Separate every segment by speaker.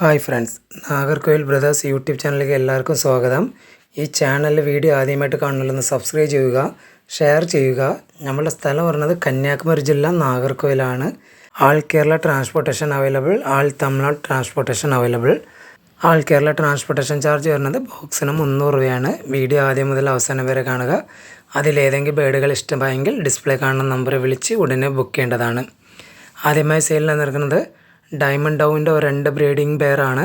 Speaker 1: Hi friends Nagercoil brothers YouTube ചാനലിലേക്ക് എല്ലാവർക്കും സ്വാഗതം. ഈ ചാനലിലെ വീഡിയോ ആദ്യമായിട്ട് കാണണമെന്ന് സബ്സ്ക്രൈബ് ചെയ്യുക ഷെയർ ചെയ്യുക. നമ്മുടെ സ്ഥലം പറഞ്ഞത് കന്യാകുമാരി ജില്ല നാഗർകോവിലാണ് all Kerala transportation available all Tamil Nadu transportation available. All Kerala transportation charge വരുന്നത് ബോക്സിന് മുന്നൂറ് രൂപയാണ്. വീഡിയോ ആദ്യം മുതൽ അവസാനം വരെ കാണുക. അതിലേതെങ്കിലും ബേഡുകൾ ഇഷ്ടമായെങ്കിൽ ഡിസ്പ്ലേ കാണുന്ന നമ്പറിൽ വിളിച്ച് ഉടനെ ബുക്ക് ചെയ്യേണ്ടതാണ്. ആദ്യമായി സെയിലിൽ നിൽക്കുന്നത് ഡയമണ്ട് ഡൗവിന്റെ രണ്ട് ബ്രീഡിംഗ് പെയറാണ്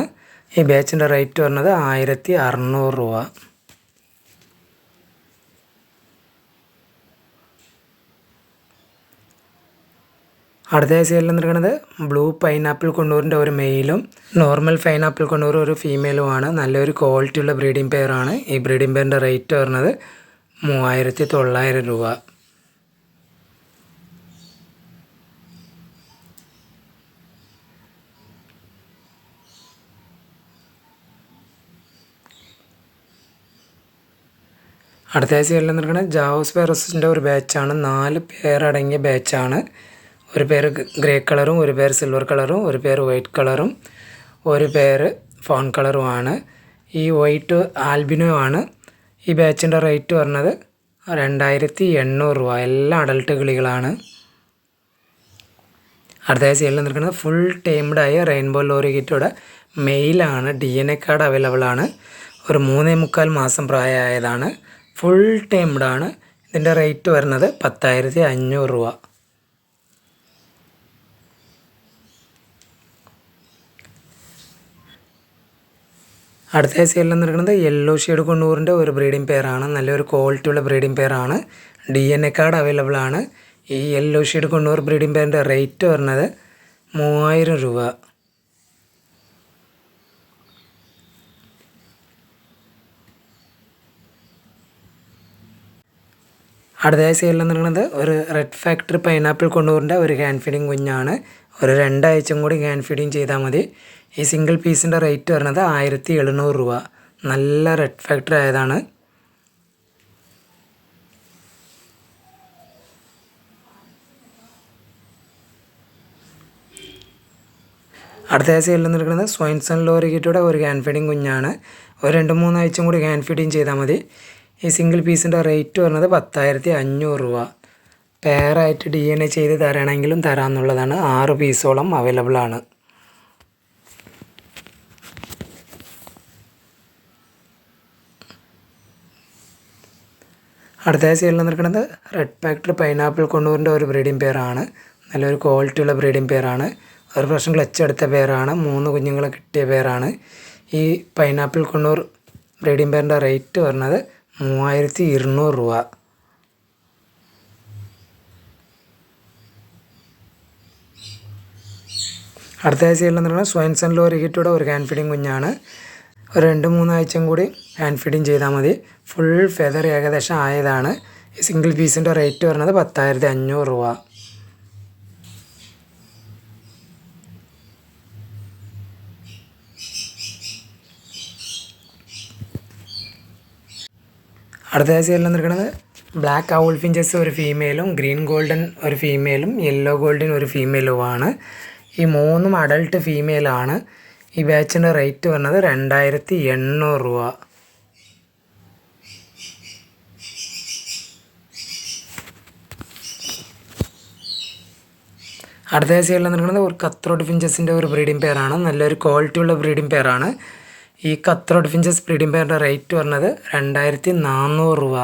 Speaker 1: ഈ ബാച്ചിന്റെ റേറ്റ് വരുന്നത് ആയിരത്തി അറുന്നൂറ് രൂപ. അടുത്ത സെയിലിൽ നിൽക്കുന്നത് ബ്ലൂ പൈനാപ്പിൾ കൊണ്ടൂരിന്റെ ഒരു മെയിലും നോർമൽ പൈനാപ്പിൾ കൊണ്ടൂർ ഒരു ഫീമെയിലുമാണ് നല്ലൊരു ക്വാളിറ്റിയുള്ള ബ്രീഡിംഗ് പെയറാണ് ഈ ബ്രീഡിംഗ് പെയറിന്റെ റേറ്റ് വരുന്നത് മൂവായിരത്തി തൊള്ളായിരം രൂപ. അടുത്ത ആഴ്ച എല്ലാം നിൽക്കുന്നത് ജാവോസ് പേറസിന്റെ ഒരു ബാച്ചാണ് നാല് പേരടങ്ങിയ ബാച്ചാണ് ഒരു പേര് ഗ്രേ കളറും ഒരു പേര് സിൽവർ കളറും ഒരു പേര് വൈറ്റ് കളറും ഒരു പേര് ഫോൺ കളറുമാണ് ഈ വൈറ്റ് ആൽബിനോ ആണ്. ഈ ബാച്ചിന്റെ റേറ്റ് പറഞ്ഞത് രണ്ടായിരത്തി എണ്ണൂറ് രൂപ. എല്ലാം അഡൽട്ട് കിളികളാണ്. അടുത്ത ആഴ്ച എല്ലാം നിൽക്കുന്നത് ഫുൾ ടൈംഡായ റെയിൻബോ ലോറി കിറ്റോടെ മെയിലാണ് D N A card available ആണ്. ഒരു മൂന്നേ മുക്കാൽ മാസം പ്രായമായതാണ്. ഫുൾ ടൈംഡാണ് ഇതിന്റെ റേറ്റ് വരുന്നത് പത്തായിരത്തി അഞ്ഞൂറ് രൂപ. അടുത്ത സെയിൽ നിൽക്കുന്നത് യെല്ലോ ഷെയ്ഡ് കൊണ്ടൂറിന്റെ ഒരു ബ്രീഡിംഗ് പെയറാണ് നല്ലൊരു ക്വാളിറ്റിയുള്ള breeding പെയറാണ് D N A card available ആണ്. ഈ യെല്ലോ ഷെയ്ഡ് കൊണ്ടൂർ ബ്രീഡിംഗ് പെയറിന്റെ റേറ്റ് വരുന്നത് മൂവായിരം രൂപ. അടുത്തതായി സെയിൽ വന്നിരിക്കുന്നത് ഒരു റെഡ് ഫാക്ടറി പൈനാപ്പിൾ കൊണ്ടുവരേണ്ട ഒരു ഹാൻഡ് ഫീഡിങ് കുഞ്ഞാണ്. ഒരു രണ്ടാഴ്ചയും കൂടി ഹാൻഡ് ഫീഡിങ് ചെയ്താൽ മതി. ഈ സിംഗിൾ പീസിന്റെ റേറ്റ് വരുന്നത് ആയിരത്തി എഴുന്നൂറ് രൂപ. നല്ല റെഡ് ഫാക്ടറി ആയതാണ്. അടുത്ത സൈഡിൽ നിൽക്കുന്നത് സ്വൈൻസൺ ലോറിക്കിറ്റൂടെ ഒരു ഹാൻഡ് ഫീഡിങ് കുഞ്ഞാണ്. ഒരു രണ്ട് മൂന്നാഴ്ചയും കൂടി ഹാൻഡ് ഫീഡിങ് ചെയ്താൽ മതി. ഈ സിംഗിൾ പീസിന്റെ റേറ്റ് വരുന്നത് പത്തായിരത്തി അഞ്ഞൂറ് രൂപ. പെയറായിട്ട് ഡി എൻ എ ചെയ്ത് തരണമെങ്കിലും തരാമെന്നുള്ളതാണ് ആറ് പീസോളം അവൈലബിൾ ആണ്. അടുത്ത സൈഡിൽ നിൽക്കുന്നത് റെഡ് ഫാക്ടർ പൈനാപ്പിൾ കൊണ്ടൂരിന്റെ ഒരു ബ്രീഡിംഗ് പെയറാണ് നല്ലൊരു ക്വാളിറ്റിയുള്ള ബ്രീഡിംഗ് പെയറാണ് ഒരു പ്രാവശ്യം ക്ലച്ച് എടുത്ത പേരാണ് മൂന്ന് കുഞ്ഞുങ്ങളെ കിട്ടിയ പേരാണ് ഈ പൈനാപ്പിൾ കൊണ്ടൂർ ബ്രീഡിംഗ് പെയറിന്റെ റേറ്റ് വരുന്നത് മൂവായിരത്തി ഇരുന്നൂറ് രൂപ. അടുത്ത ആഴ്ച എന്ന് പറഞ്ഞാൽ സ്വയൻസൺ ലോറിക്കിറ്റൂടെ ഒരു ഹാൻഡ് ഫീഡിങ് കുഞ്ഞാണ്. ഒരു രണ്ട് മൂന്നാഴ്ചയും കൂടി ഹാൻഡ് ഫീഡിങ് ചെയ്താൽ മതി. ഫുൾ ഫെദർ ഏകദേശം ആയതാണ്. സിംഗിൾ പീസിന്റെ റേറ്റ് വരുന്നത് പത്തായിരത്തി അഞ്ഞൂറ് രൂപ. അടുത്ത നിൽക്കുന്നത് ബ്ലാക്ക് ഔൾ ഫിഞ്ചസ് ഒരു ഫീമെയിലും ഗ്രീൻ ഗോൾഡൻ ഒരു ഫീമെയിലും യെല്ലോ ഗോൾഡൻ ഒരു ഫീമെയിലുമാണ് ഈ മൂന്നും അഡൾട്ട് ഫീമെയിലാണ് ഈ ബാച്ചിന്റെ റേറ്റ് വരുന്നത് രണ്ടായിരത്തി എണ്ണൂറ് രൂപ. അടുത്ത സൈഡിൽ നിൽക്കുന്നത് ഒരു കത്രോട്ട് ഫിഞ്ചസിന്റെ ഒരു ബ്രീഡിംഗ് പെയറാണ് നല്ലൊരു ക്വാളിറ്റിയുള്ള ബ്രീഡിംഗ് പെയറാണ് ഈ കത്രോട്ട് ഫിഞ്ചസ് ബ്രീഡിംഗ് പെയറിന്റെ റേറ്റ് പറഞ്ഞത് രണ്ടായിരത്തി നാനൂറ് രൂപ.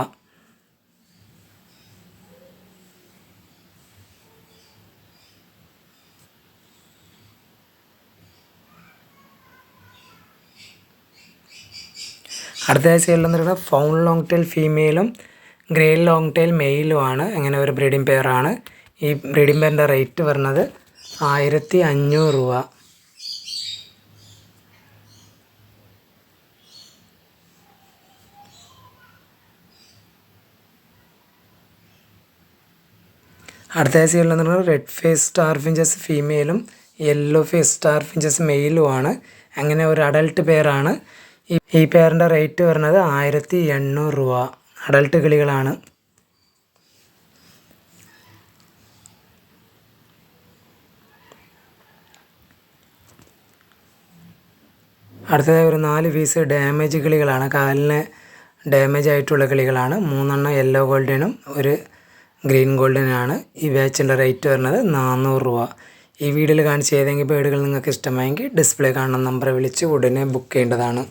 Speaker 1: അടുത്ത സൈഡിൽ നിന്നിട്ട് ഫൗൺ ലോങ് ടെയിൽ ഫീമെയിലും ഗ്രേ ലോങ് ടെയിൽ മെയിലുമാണ്. അങ്ങനെ ഒരു ബ്രീഡിംഗ് പെയറാണ്. ഈ ബ്രീഡിംഗ് പെയറിന്റെ റേറ്റ് വരുന്നത് ആയിരത്തി അഞ്ഞൂറ് രൂപ. അടുത്ത സൈഡിൽ പറഞ്ഞാൽ റെഡ് ഫേസ് സ്റ്റാർ ഫിഞ്ചസ് ഫീമെയിലും യെല്ലോ ഫേസ് സ്റ്റാർ ഫിഞ്ചസ് മെയിലുമാണ് അങ്ങനെ ഒരു അഡൽട്ട് പെയറാണ് ഈ ഈ പെയറിന്റെ റേറ്റ് വരുന്നത് ആയിരത്തി എണ്ണൂറ് രൂപ. അഡൽട്ട് കിളികളാണ്. അടുത്തതായി ഒരു നാല് പീസ് ഡാമേജ് കിളികളാണ്. കാലിന് ഡാമേജ് ആയിട്ടുള്ള കിളികളാണ്. മൂന്നെണ്ണം യെല്ലോ ഗോൾഡിനും ഒരു ഗ്രീൻ ഗോൾഡനാണ് ഈ ബാച്ചിന്റെ റേറ്റ് വരുന്നത് നാനൂറ് രൂപ. ഈ വീഡിയോയിൽ കാണിച്ച ഏതെങ്കിലും ബേഡുകൾ നിങ്ങൾക്ക് ഇഷ്ടമായെങ്കിൽ ഡിസ്പ്ലേ കാണുന്ന നമ്പറെ വിളിച്ച് ഉടനെ ബുക്ക് ചെയ്യേണ്ടതാണ്.